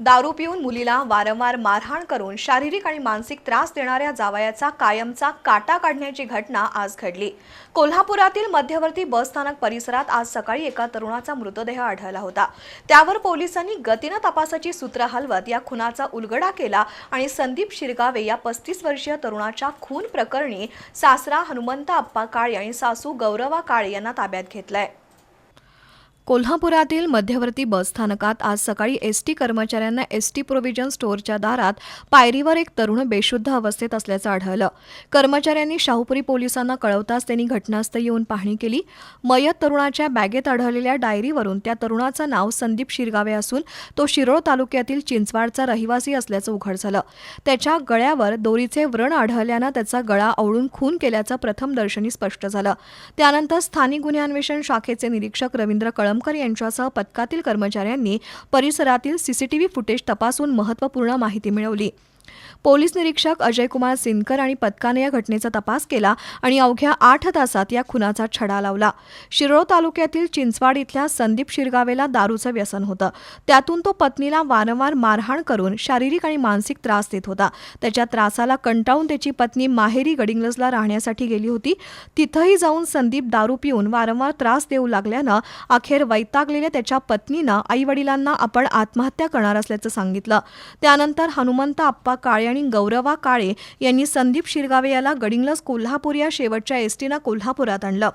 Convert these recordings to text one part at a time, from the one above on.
दारू पिऊन मुलीला वारंवार मारहाण करून शारीरिक आणि मानसिक त्रास देणाऱ्या जावयाचा कायमचा काटा काढण्याची घटना आज घडली. कोल्हापुरातील मध्यवर्ती बसस्थानक परिसरात आज सकाळी एका तरुणाचा मृतदेह आढळला होता. त्यावर पोलिसांनी गतीनं तपासाची सूत्र हलवत या खुनाचा उलगडा केला आणि संदीप शिरगावे या पस्तीस वर्षीय तरुणाच्या खून प्रकरणी सासरा हनुमंत अप्पा काळे आणि सासू गौरवा काळे यांना ताब्यात घेतलंय. कोल्हापुरातील मध्यवर्ती बसस्थानकात आज सकाळी एस टी कर्मचाऱ्यांना एस टी प्रोव्हिजन स्टोअरच्या दारात पायरीवर एक तरुण बेशुद्ध अवस्थेत असल्याचं आढळलं. कर्मचाऱ्यांनी शाहूपुरी पोलिसांना कळवताच त्यांनी घटनास्थळी येऊन पाहणी केली. मयत तरुणाच्या बॅगेत आढळलेल्या डायरीवरून त्या तरुणाचं नाव संदीप शिरगावे असून तो शिरोळ तालुक्यातील चिंचवाडचा रहिवासी असल्याचं उघड झालं. त्याच्या गळ्यावर दोरीचे व्रण आढळल्यानं त्याचा गळा आवळून खून केल्याचं प्रथमदर्शनी स्पष्ट झालं. त्यानंतर स्थानिक गुन्हे अन्वेषण शाखेचे निरीक्षक रवींद्र कळमकर यांच्यासह पथकातील कर्मचाऱ्यांनी परिसरातील सीसीटीव्ही फुटेज तपासून महत्त्वपूर्ण माहिती मिळवली. पोलीस निरीक्षक अजयकुमार सिनकर आणि पथकाने या घटनेचा तपास केला आणि अवघ्या आठ तासात या खुनाचा छडा लावला. शिरोळ तालुक्यातील चिंचवाड इथल्या संदीप शिरगावेला दारूचं व्यसन होतं. त्यातून तो पत्नीला वारंवार मारहाण करून शारीरिक आणि मानसिक त्रास देत होता. त्याच्या त्रासाला कंटाळून त्याची पत्नी माहेरी गडिंग्लजला राहण्यासाठी गेली होती. तिथंही जाऊन संदीप दारू पिऊन वारंवार त्रास देऊ लागल्यानं अखेर वैतागलेल्या त्याच्या पत्नीनं आई वडिलांना आपण आत्महत्या करणार असल्याचं सांगितलं. त्यानंतर हनुमंत आप्पा काळे आणि गौरवा काळे यांनी संदीप शिरगावे याला गडिंग्लज कोल्हापूर या शेवटच्या एसटीनं कोल्हापुरात आणलं.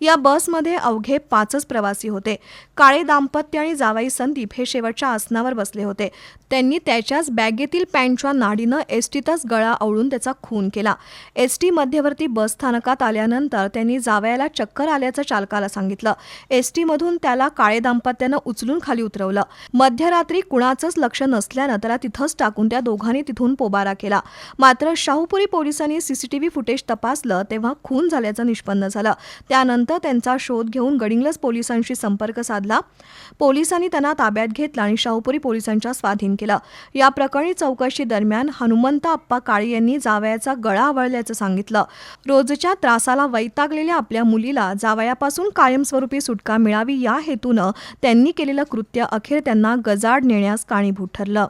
या बसमध्ये अवघे पाचच प्रवासी होते. काळे दाम्पत्य आणि जावाई संदीप हे शेवटच्या आसनावर बसले होते. त्यांनी त्याच्याच बॅगेतील पॅन्टच्या नाडीनं एसटीतच गळा आवळून त्याचा खून केला. एसटी मध्यवर्ती बस स्थानकात आल्यानंतर त्यांनी जावयाला चक्कर आल्याचं चालकाला सांगितलं. एसटीमधून त्याला काळे दाम्पत्यानं उचलून खाली उतरवलं. मध्यरात्री कुणाचंच लक्ष नसल्यानं त्याला तिथंच टाकून त्या दोघांनी तिथून पोबारा केला. मात्र शाहूपुरी पोलिसांनी सीसीटीव्ही फुटेज तपासलं तेव्हा खून झाल्याचं निष्पन्न झालं. त्यानंतर त्यांचा शोध घेऊन गडिंग्लज पोलिसांशी संपर्क साधला. पोलिसांनी त्यांना ताब्यात घेतला आणि शाहूपुरी पोलिसांच्या स्वाधीन केलं. या प्रकरणी चौकशी दरम्यान हनुमंत अप्पा काळे यांनी जावयाचा गळा आवळल्याचं सांगितलं. रोजच्या त्रासाला वैतागलेल्या आपल्या मुलीला जावयापासून कायमस्वरूपी सुटका मिळावी या हेतूनं त्यांनी केलेलं कृत्य अखेर त्यांना गजाड नेण्यास कारणीभूत ठरलं.